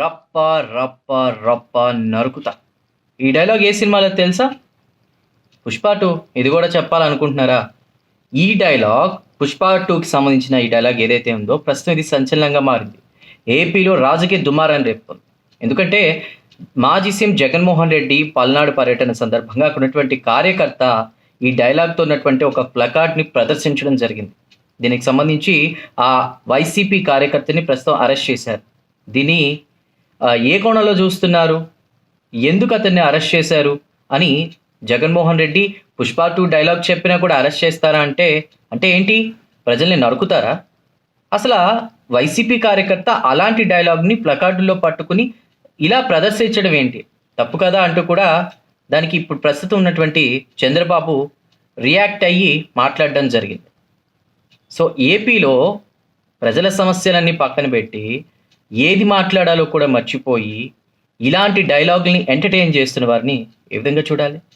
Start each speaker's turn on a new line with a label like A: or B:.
A: రప్ప రప్ప రప్ప నరుకుతా. ఈ డైలాగ్ ఏ సినిమాలో తెలుసా? పుష్ప టూ ఇది కూడా చెప్పాలనుకుంటున్నారా? ఈ డైలాగ్ పుష్ప టూకి సంబంధించిన ఈ డైలాగ్ ఏదైతే ఉందో ప్రస్తుతం ఇది సంచలనంగా మారింది. ఏపీలో రాజకీయ దుమారాన్ని రేపుతుంది. ఎందుకంటే మాజీ సీఎం జగన్మోహన్ రెడ్డి పల్నాడు పర్యటన సందర్భంగా అక్కడ ఉన్నటువంటి కార్యకర్త ఈ డైలాగ్తో ఉన్నటువంటి ఒక ప్లకార్డ్ని ప్రదర్శించడం జరిగింది. దీనికి సంబంధించి ఆ వైసీపీ కార్యకర్తని ప్రస్తుతం అరెస్ట్ చేశారు. దీన్ని ఏ కోణంలో చూస్తున్నారు? ఎందుకు అతన్ని అరెస్ట్ చేశారు? అని జగన్మోహన్ రెడ్డి పుష్ప టూ డైలాగ్ చెప్పినా కూడా అరెస్ట్ చేస్తారా అంటే అంటే ఏంటి? ప్రజల్ని నరుకుతారా? అసలు వైసీపీ కార్యకర్త అలాంటి డైలాగ్ని ప్లకార్డుల్లో పట్టుకుని ఇలా ప్రదర్శించడం ఏంటి? తప్పు కదా అంటూ కూడా దానికి ఇప్పుడు ప్రస్తుతం ఉన్నటువంటి చంద్రబాబు రియాక్ట్ అయ్యి మాట్లాడడం జరిగింది. సో ఏపీలో ప్రజల సమస్యలన్నీ పక్కన పెట్టి ఏది మాట్లాడాలో కూడా మర్చిపోయి ఇలాంటి డైలాగుల్ని ఎంటర్టైన్ చేస్తున్న వారిని ఏ విధంగా చూడాలి?